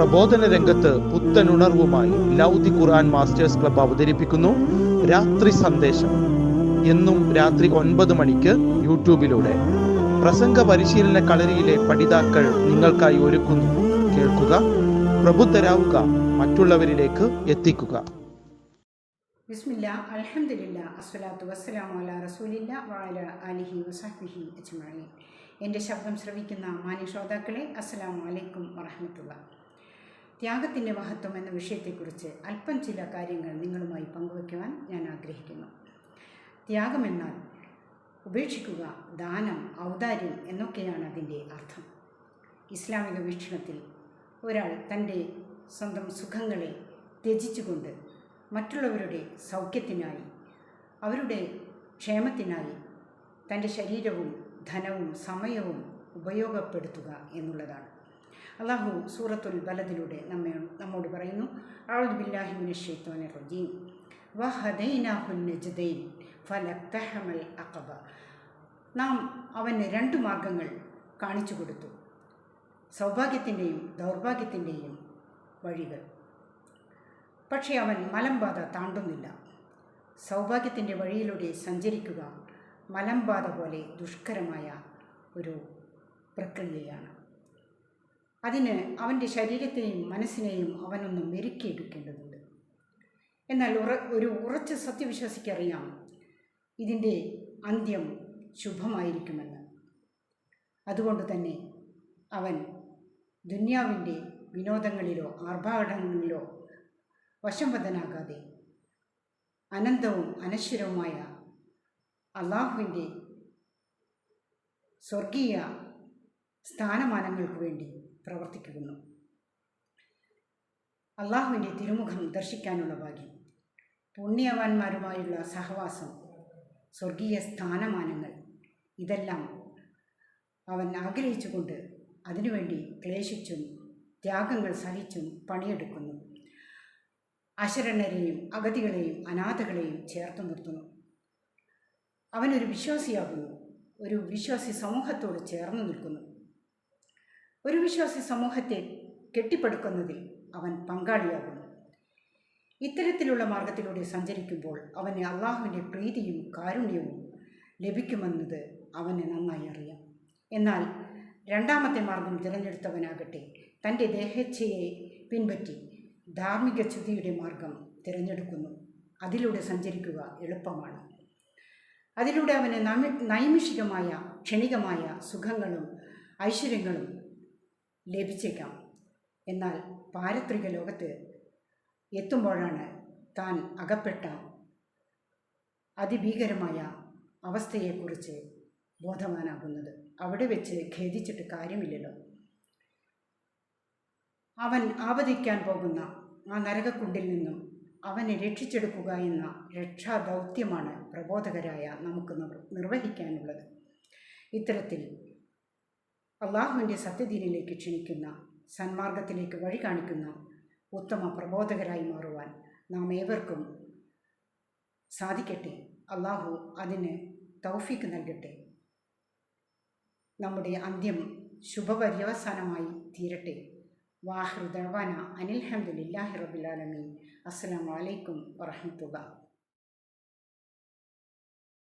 പ്രബോധന രംഗത്ത് പുത്തനുണർവുമായി ലൗദി ഖുർആൻ masters club അവതരിപ്പിക്കുന്നു. രാത്രി സന്ദേശം. എന്നും രാത്രി ഒൻപത് മണിക്ക് യൂട്യൂബിലൂടെ. പ്രസംഗ പരിശീലന കളരിയിലെ പഠിതാക്കൾ നിങ്ങൾക്കായി ഒരുക്കുന്നു. കേൾക്കുക പ്രബുദ്ധരാവുക മറ്റുള്ളവരിലേക്ക് എത്തിക്കുക. ബിസ്മില്ല വസ്സലാമു അലിഹി എന്റെ ശബ്ദം ശ്രവിക്കുന്ന മാന്യ ശ്രോതാക്കളെ അസ്സലാമു അലൈക്കും വറഹ്മത്തുള്ള ത്യാഗത്തിന്റെ മഹത്വം എന്ന വിഷയത്തെക്കുറിച്ച് അല്പം ചില കാര്യങ്ങൾ നിങ്ങളുമായി പങ്കുവയ്ക്കുവാൻ ഞാൻ ആഗ്രഹിക്കുന്നു. ത്യാഗമെന്നാൽ ഉപേക്ഷിക്കുക ദാനം ഔദാര്യം എന്നൊക്കെയാണ് അതിന്റെ അർത്ഥം. ഇസ്ലാമിക വീക്ഷണത്തിൽ ഒരാൾ തന്റെ സ്വന്തം സുഖങ്ങളെ ത്യജിച്ചുകൊണ്ട് മറ്റുള്ളവരുടെ സൗഖ്യത്തിനായി അവരുടെ ക്ഷേമത്തിനായി തന്റെ ശരീരവും ധനവും സമയവും ഉപയോഗപ്പെടുത്തുക എന്നുള്ളതാണ്. അള്ളാഹു സൂറത്തുൽ ബലദിലൂടെ നമ്മെ നമ്മോട് പറയുന്നു ഷെയ്ത്തോനെ റജീം. അഖബ. നാം അവന് രണ്ട് മാർഗങ്ങൾ കാണിച്ചു കൊടുത്തു. സൗഭാഗ്യത്തിന്റെയും ദൗർഭാഗ്യത്തിന്റെയും വഴികൾ. പക്ഷേ അവൻ മലമ്പാത താണ്ടുന്നില്ല. സൗഭാഗ്യത്തിന്റെ വഴിയിലൂടെ സഞ്ചരിക്കുക മലമ്പാത പോലെ ദുഷ്കരമായ ഒരു പ്രക്രിയയാണ്. അതിന് അവന്റെ ശരീരത്തെയും മനസ്സിനെയും അവനൊന്ന് മെരുക്കിയെടുക്കേണ്ടതുണ്ട്. എന്നാൽ ഉറ ഒരു ഉറച്ച സത്യവിശ്വാസിക്കറിയാം ഇതിന്റെ അന്ത്യം ശുഭമായിരിക്കുമെന്ന്. അതുകൊണ്ട് തന്നെ അവൻ ദുന്യാവിന്റെ വിനോദങ്ങളിലോ ആർഭാടങ്ങളിലോ വശംവദനാകാതെ അനന്തവും അനശ്വരവുമായ അള്ളാഹുവിന്റെ സ്വർഗീയ സ്ഥാനമാനങ്ങൾക്ക് വേണ്ടി പ്രവർത്തിക്കുന്നു അള്ളാഹുവിന്റെ തിരുമുഖം ദർശിക്കാനുള്ള ഭാഗ്യം പുണ്യവാന്മാരുമായുള്ള സഹവാസം സ്വർഗീയ സ്ഥാനമാനങ്ങൾ ഇതെല്ലാം അവൻ ആഗ്രഹിച്ചുകൊണ്ട് അതിനുവേണ്ടി ക്ലേശിച്ചും ത്യാഗങ്ങൾ സഹിച്ചും പണിയെടുക്കുന്നു. അശരണരെയും അഗതികളെയും അനാഥകളെയും ചേർത്ത് നിർത്തുന്നു. അവനൊരു വിശ്വാസിയാകുന്നു ഒരു വിശ്വാസി സമൂഹത്തോട് ചേർന്ന് നിൽക്കുന്നു. ഒരു വിശ്വാസി സമൂഹത്തെ കെട്ടിപ്പടുക്കുന്നതിൽ അവൻ പങ്കാളിയാകുന്നു. ഇത്തരത്തിലുള്ള മാർഗത്തിലൂടെ സഞ്ചരിക്കുമ്പോൾ അവന് അള്ളാഹുവിന്റെ പ്രീതിയും കാരുണ്യവും ലഭിക്കുമെന്നത് അവന് നന്നായി അറിയാം. എന്നാൽ രണ്ടാമത്തെ മാർഗം തിരഞ്ഞെടുത്തവനാകട്ടെ തന്റെ ദേഹച്ഛയെ പിൻപറ്റി ധാർമ്മിക ചുതിയുടെ മാർഗം തിരഞ്ഞെടുക്കുന്നു. അതിലൂടെ സഞ്ചരിക്കുക എളുപ്പമാണ്. അതിലൂടെ അവന് നൈമിഷികമായ ക്ഷണികമായ സുഖങ്ങളും ഐശ്വര്യങ്ങളും ലഭിച്ചേക്കാം. എന്നാൽ പാരത്രിക ലോകത്ത് എത്തുമ്പോഴാണ് താൻ അകപ്പെട്ട അതിഭീകരമായ അവസ്ഥയെക്കുറിച്ച് ബോധവാനാകുന്നത്. അവിടെ വെച്ച് ഖേദിച്ചിട്ട് കാര്യമില്ലല്ലോ. അവൻ ആപതിക്കാൻ പോകുന്ന ആ നരകക്കുണ്ടിൽ നിന്നും അവനെ രക്ഷിച്ചെടുക്കുക എന്ന രക്ഷാദൗത്യമാണ് പ്രബോധകരായ നമുക്ക് നിർവഹിക്കാനുള്ളത്. ഇത്തരത്തിൽ അള്ളാഹുവിന്റെ സത്യദീനിലേക്ക് ക്ഷണിക്കുന്ന സന്മാർഗത്തിലേക്ക് വഴി കാണിക്കുന്ന ഉത്തമ പ്രബോധകരായി മാറുവാൻ നാം ഏവർക്കും സാധിക്കട്ടെ. അള്ളാഹു അതിന് തൗഫീക്ക് നൽകട്ടെ. നമ്മുടെ അന്ത്യം ശുഭപര്യവസാനമായി തീരട്ടെ. വാഹൃദവാന അനിൽഹമ്മദില്ലാഹി റബുലാലമീൻ അസ്സാം വലൈക്കും വറഹമത്തുള്ള